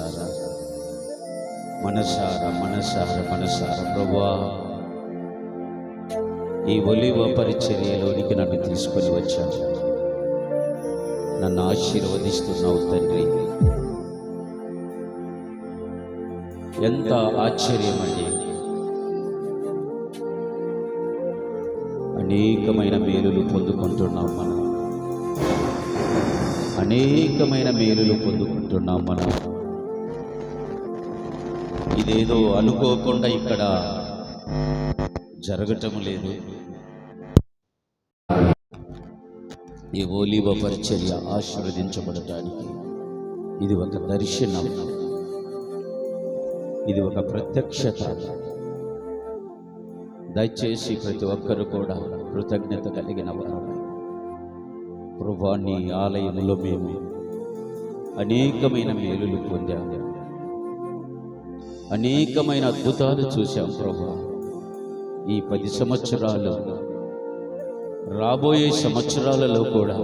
మనసారా? మనసారా మనసారా మనసారా ప్రభా ఈ ఒలివ పరిచర్యలోనికి నన్ను తీసుకొని వచ్చాను నన్ను ఆశీర్వదిస్తున్నావు తండ్రి. ఎంత ఆశ్చర్యమండి. అనేకమైన మేలులు పొందుకుంటున్నాం మనం. అనేకమైన మేలులు పొందుకుంటున్నాం మనం. ఇదేదో అనుకోకుండా ఇక్కడ జరగటం లేదు. ఈ ఓలీవ పరిచర్య ఆశీర్వదించబడటానికి ఇది ఒక దర్శనం. ఇది ఒక ప్రత్యక్షత. దయచేసి ప్రతి ఒక్కరు కూడా కృతజ్ఞత కలిగిన వారు. ప్రభా ఆలయంలో మేము అనేకమైన మేలులు పొందాము. అనేకమైన అద్భుతాలు చూశాం ప్రభు. ఈ పది సంవత్సరాలు రాబోయే సంవత్సరాలలో కూడా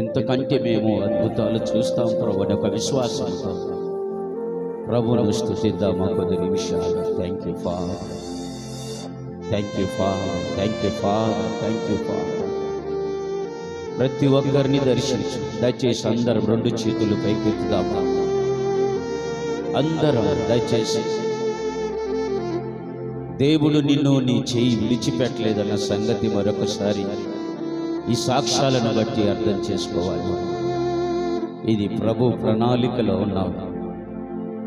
ఎంతకంటే మేము అద్భుతాలు చూస్తాం ప్రభు అని ఒక విశ్వాసంతో ప్రభును స్థుతిద్దామా కొద్ది నిమిషాలు. Thank you father thank you father thank you father thank you father ప్రతి ఒక్కరిని దర్శించు. దయచేసి అందరం రెండు చేతులు పైకెత్తుదామా అందరం దయచేసి దేవుడు నిన్ను నీ చేయి విడిచిపెట్టలేదన్న సంగతి మరొకసారి ఈ సాక్ష్యాలను బట్టి అర్థం చేసుకోవాలి. ఇది ప్రభు ప్రణాళికలో ఉన్నావు.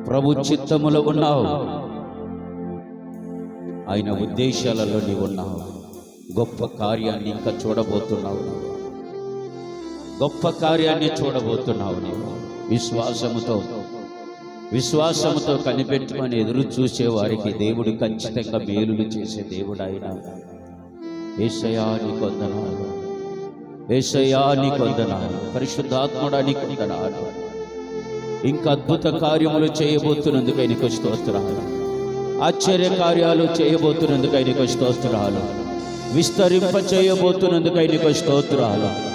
ప్రభు చిత్తములో ఉన్నావు. ఆయన ఉద్దేశాలలో నీవు ఉన్నావు. గొప్ప కార్యాన్ని ఇంకా చూడబోతున్నావు గొప్ప కార్యాన్ని చూడబోతున్నావు నీవు. విశ్వాసముతో విశ్వాసముతో కనిపెట్టుకొని ఎదురు చూసేవారికి దేవుడు ఖచ్చితంగా మేలులు చేసే దేవుడు ఆయన ఏషయాని కొందనాలు. ఏషయాని కొందనాలు. పరిశుద్ధాత్ముడాని కొందనాలు. ఇంకా అద్భుత కార్యములు చేయబోతున్నందుకు ఆయనకు స్తోత్రాలు. ఆశ్చర్య కార్యాలు చేయబోతున్నందుకు ఆయనకు స్తోత్రాలు. విస్తరింప చేయబోతున్నందుకు ఆయనకు స్తోత్రాలు.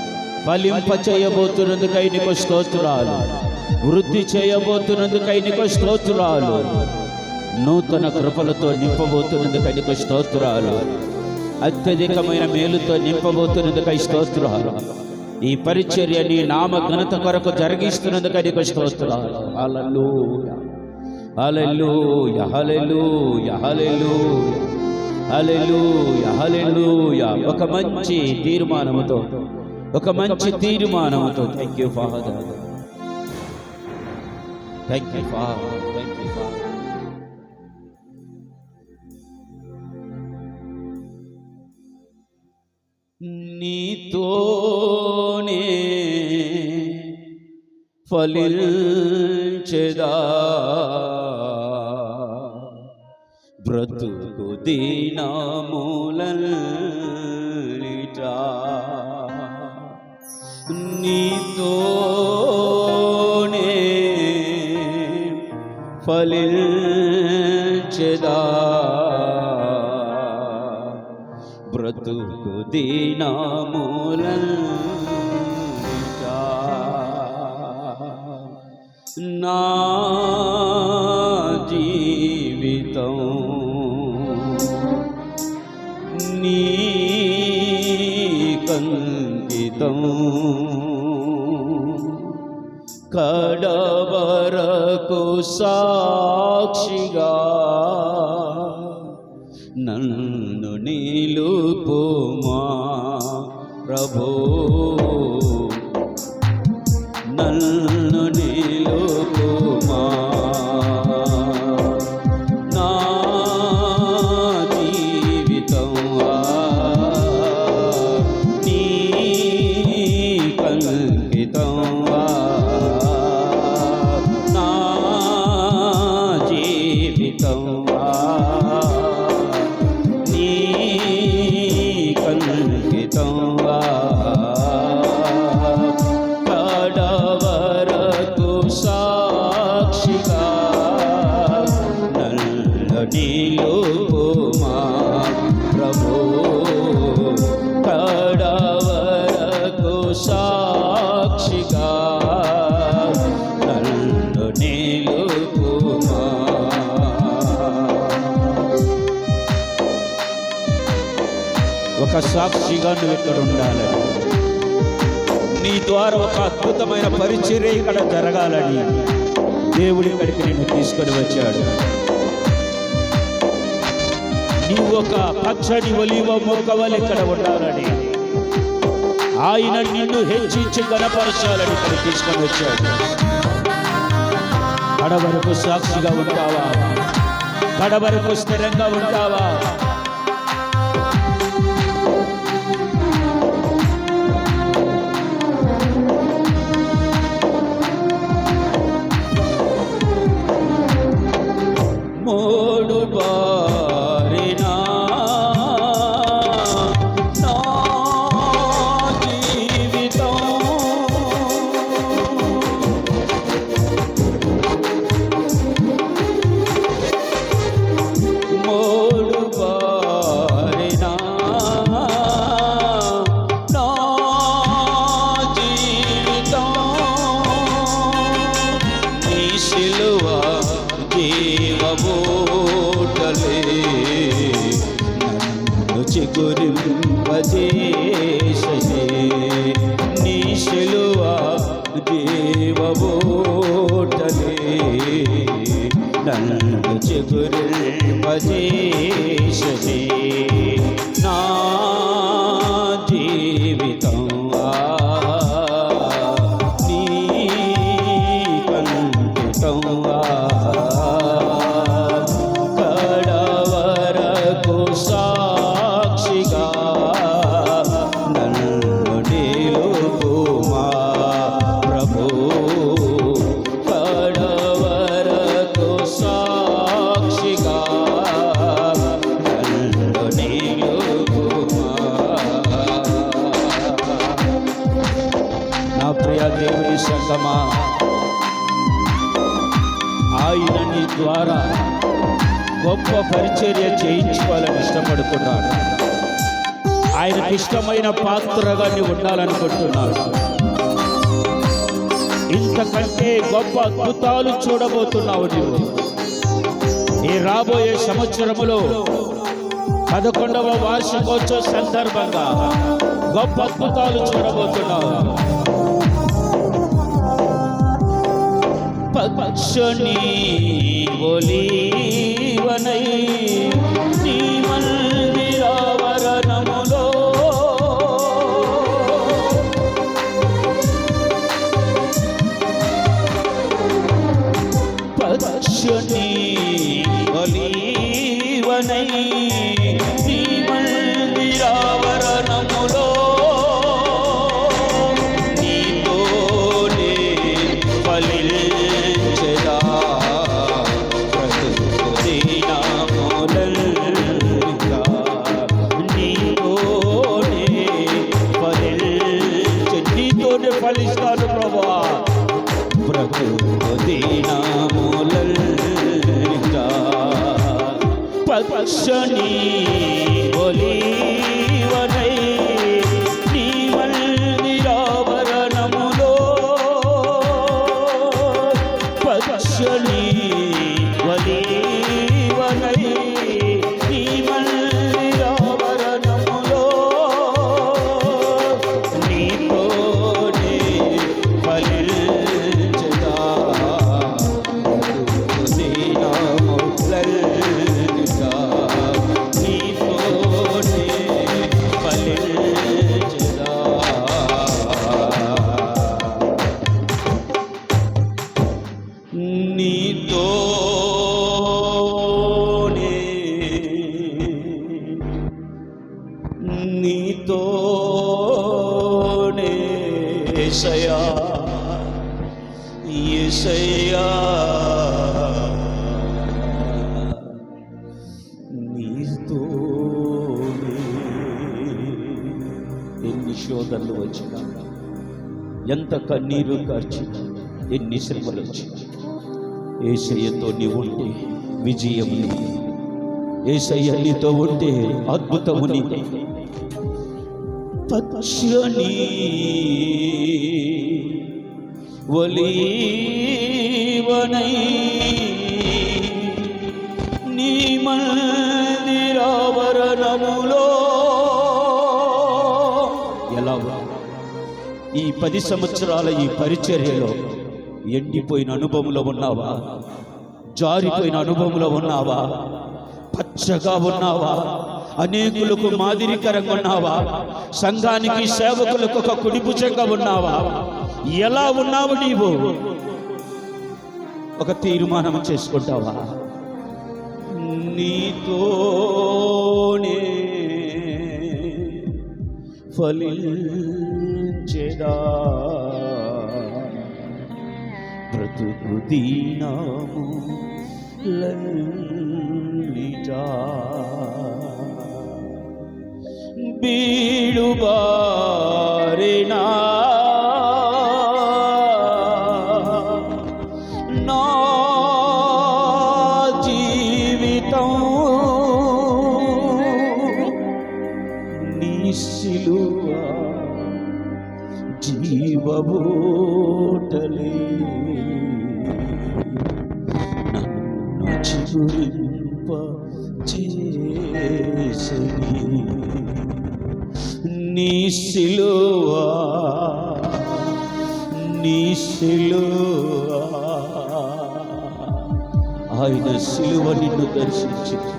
ఫలింప చేయబోతున్నందుకు ఆయనకు స్తోత్రాలు. వృద్ధి చేయబోతున్నందుకు ఆయనకు స్తోత్రాలు. నూతన కృపలతో నింపబోతున్నందుకు ఆయనకు స్తోత్రాలు. అత్యధికమైన మేలుతో నింపబోతున్నందుకు ఈ స్తోత్రాలు. ఈ పరిచర్య నీ నామ ఘనత కొరకు జరిగిస్తున్నందుకు ఆయనకు స్తోత్రాలు. హల్లెలూయా. హల్లెలూయా అలెల్లు హల్లెలూయా. హల్లెలూయా ఒక మంచి తీర్మానముతో ఒక మంచి తీర్మానముతో. Thank you father Thank you, Father. Thank you, Father. నీతోనే ఫలించెదా బ్రతుకు దీనములట నీతో ఫలించదా బ్రతుకు దీనములంట నా కడవరకు ఒక సాక్షిగా నువ్వు ఇక్కడ ఉండాలని. నీ ద్వారా ఒక అద్భుతమైన పరిచర్య ఇక్కడ జరగాలని దేవుడి ఇక్కడికి నిన్ను తీసుకొని వచ్చాడు. నీవు ఒక పచ్చడి ఒలివ మొక్కవలు ఇక్కడ ఉండాలని. ఆయన నిన్ను హెచ్చించి గణపరచాలని ఇక్కడ తీసుకొని వచ్చాడు. కడవరకు సాక్షిగా ఉంటావా? కడవరకు స్థిరంగా ఉంటావా? కోటలే. నన్ను చిగురింపజేసే దేవుని ఆయన నీ ద్వారా గొప్ప పరిచర్య చేయించుకోవాలని ఇష్టపడుతున్నాడు. ఆయనకి ఇష్టమైన పాత్రగా నీవు ఉండాలనుకుంటున్నాడు. ఇంతకంటే గొప్ప అద్భుతాలు చూడబోతున్నావు నీవు. ఈ రాబోయే సంవత్సరములో పదకొండవ వార్షికోత్సవ సందర్భంగా గొప్ప అద్భుతాలు చూడబోతున్నావు. పక్షుని ఒలీవనై నీ మందిరావరణములో పక్షని ఎంత కన్నీరు ఖర్చు ఎన్ని శ్రమలు వచ్చి ఏసయ్యతో నీవు ఉంటే విజయం ఏసయ్య నీతో ఉంటే అద్భుతము నీదే. పచ్చని ఒలీవనై నీ మందిరావరణములో ఈ పది సంవత్సరాల ఈ పరిచర్యలో ఎండిపోయిన అనుభవంలో ఉన్నావా? జారిపోయిన అనుభవంలో ఉన్నావా? పచ్చగా ఉన్నావా? అనేకులకు మాదిరికరంగా ఉన్నావా? సంఘానికి సేవకులకు ఒక కుడిభుజంగా ఉన్నావా? ఎలా ఉన్నావు నీవు? ఒక తీర్మానం చేసుకుంటావా? నీతోనే ఫలించేదా బ్రతుకు దీనాము చేసని నీ సిలువ నీ శిలువా ఆయన శిలువ నిన్ను దర్శించింది.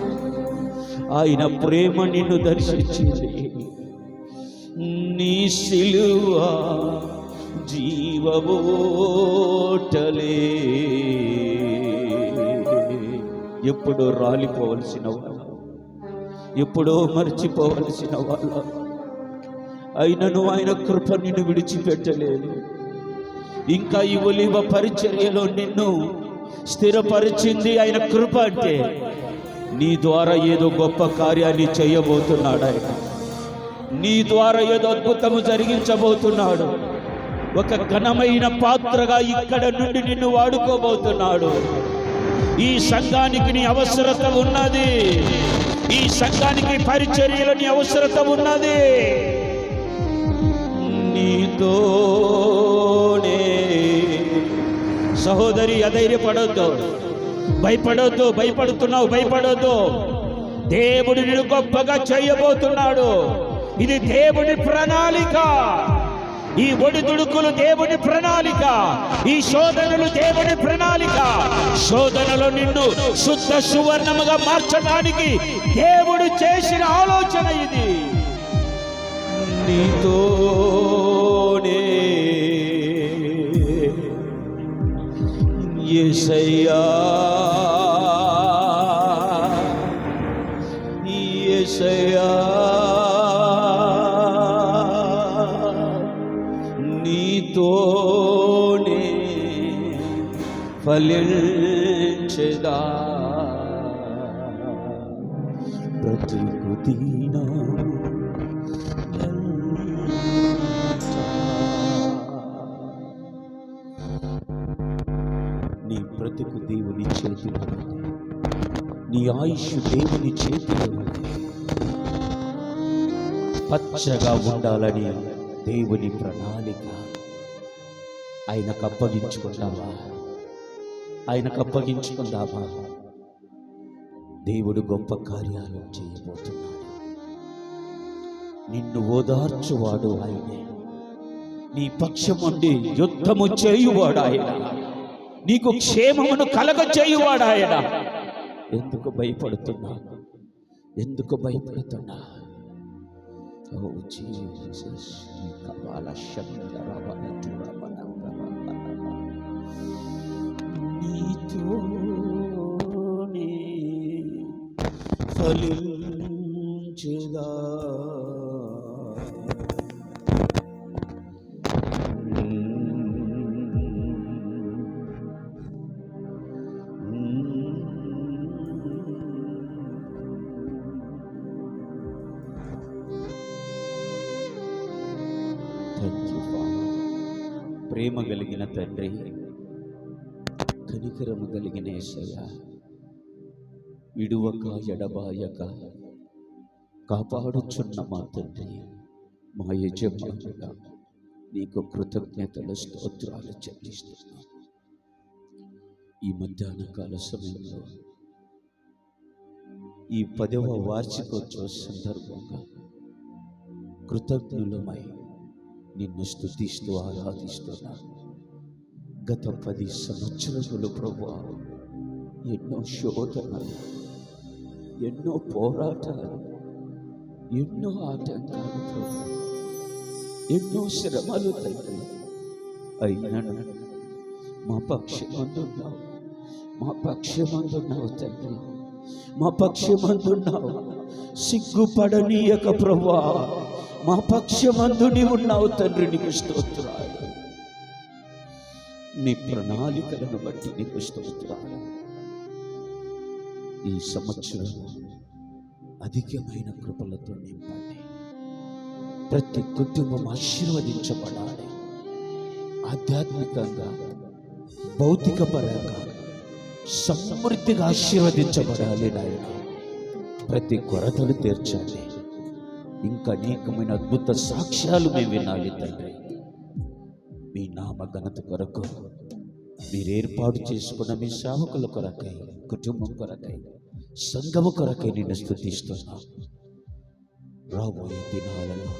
ఆయన ప్రేమ నిన్ను దర్శించింది. నీ సిలువ జీవబోటలే ఎప్పుడో రాలిపోవలసిన ఎప్పుడో మర్చిపోవలసిన వాళ్ళ. అయినను ఆయన కృప నిన్ను విడిచిపెట్టలేదు. ఇంకా ఈ ఒలివ పరిచర్యలో నిన్ను స్థిరపరిచింది ఆయన కృప అంటే నీ ద్వారా ఏదో గొప్ప కార్యాన్ని చేయబోతున్నాడు ఆయన. నీ ద్వారా ఏదో అద్భుతము జరిగించబోతున్నాడు. ఒక ఘనమైన పాత్రగా ఇక్కడ నుండి నిన్ను వాడుకోబోతున్నాడు. ఈ సంఘానికి నీ అవసరత ఉన్నది. ఈ సంఘానికి పరిచర్యలని అవసరత ఉన్నది. నీతోనే సహోదరి అధైర్యపడొద్దు. భయపడొద్దు భయపడుతున్నావు భయపడొద్దు. దేవుడు నిన్ను గొప్పగా చేయబోతున్నాడు. ఇది దేవుడి ప్రణాళిక. ఈ ఒడిదుడుకులు దేవుని ప్రణాళిక. ఈ శోధనలు దేవుడి ప్రణాళిక. శోధనలో నిన్ను శుద్ధ సువర్ణముగా మార్చడానికి దేవుడు చేసిన ఆలోచన ఇది. నీతోనే యేసయ్యా యేసయ్యా ఫలించదా బ్రతుకు దీనా నీ బ్రతుకు దేవుని చేతిలో నీ ఆయుష్ దేవుని చేతిలో పచ్చగా ఉండాలని దేవుని ప్రణాళిక. ఆయనకు అప్పగించుకుంటావా ఆయనకు అప్పగించుకుందామా? దేవుడు గొప్ప కార్యాలు చేయబోతున్నాడు. నిన్ను ఓదార్చువాడు ఆయనే. నీ పక్షముండి యుద్ధము చేయువాడు ఆయన. నీకు క్షేమమును కలగ చేయువాడు ఆయన. ఎందుకు భయపడుతున్నా ఎందుకు భయపడుతున్నా ఓ జీసస్ నీ కపాల నీతోనే ఫలించుదా. థ్యాంక్ యూ ప్రేమ కలిగిన తండ్రి కనికరము కలిగిన ఏసయ్య. విడువక ఎడబాయక కాపాడుచున్న మా తండ్రి మా యజమానుగా నీకు కృతజ్ఞతలు స్తోత్రాలు చెల్లిస్తున్నాం. ఈ మధ్యాహ్న కాల సమయంలో ఈ పదవ వార్షికోత్సవ సందర్భంగా కృతజ్ఞులమై నిన్ను స్థుతిస్తూ ఆరాధిస్తున్నాను గత పది సంవత్సరములు ప్రభు ఎన్నో శోధనలు ఎన్నో పోరాటాలు ఎన్నో ఆటంకాలు ప్రభు. ఎన్నో శ్రమలు తండ్రి. అయినను మా పక్షమందున్నావు మా పక్షమందున్నావు తండ్రి. మా పక్షమందున్నావు సిగ్గుపడనీయక ప్రభా మా పక్షమందుని ఉన్నావు తండ్రి నీకు స్తోత్రాలు. నీ ప్రణాళికలను బట్టి నీకు స్తోత్రాలు. ఈ సంవత్సరం అధికమైన కృపలతో నింపండి. ప్రతి కుటుంబం ఆశీర్వదించబడాలి. ఆధ్యాత్మికంగా భౌతిక పరంగా సమృద్ధిగా ఆశీర్వదించబడాలి నాయన. ప్రతి కొరతలు తీర్చాలి ఇంకా అనేకమైన అద్భుత సాక్ష్యాలు మేము వినాలి తండ్రి. మీ నామ ఘనత కొరకు మీరు ఏర్పాటు చేసుకున్న మీ సేవకుల కొరకై కుటుంబం కొరకై సంఘము కొరకై నేను స్థుతిస్తున్నా. రాబోయే దినాలలో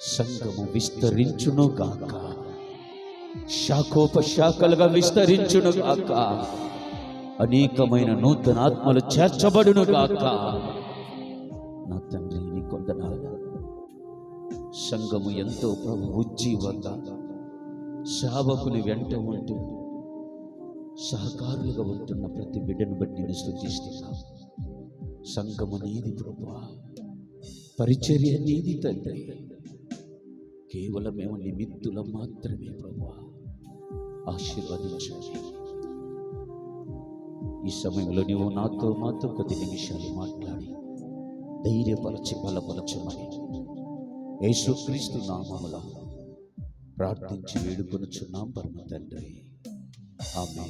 సంఘము విస్తరించును గాక. శాఖోపశాఖలుగా విస్తరించును గాక. అనేకమైన నూతన ఆత్మలు చేర్చబడును గాక. నూతన సంఘము ఎంతో ప్రభు ఉజ్జీవంగా సేవకుని వెంట ఉంటూ సహకారులుగా ఉంటున్న ప్రతి బిడ్డను బట్టి నేను స్థుతిస్తున్నాం సంఘము నీది ప్రభు. పరిచర్య నీది తండ్రి. కేవలం మేము నిమిత్తుల మాత్రమే ప్రభు. ఆశీర్వదించండి. ఈ సమయంలో నీవు నాతో మాతో కొద్ది నిమిషాలు మాట్లాడి ధైర్యపరచి బలపరచమని యేసుక్రీస్తు నామములో ప్రార్థించి వేడుకొనుచున్నాం పరమ తండ్రి ఆమె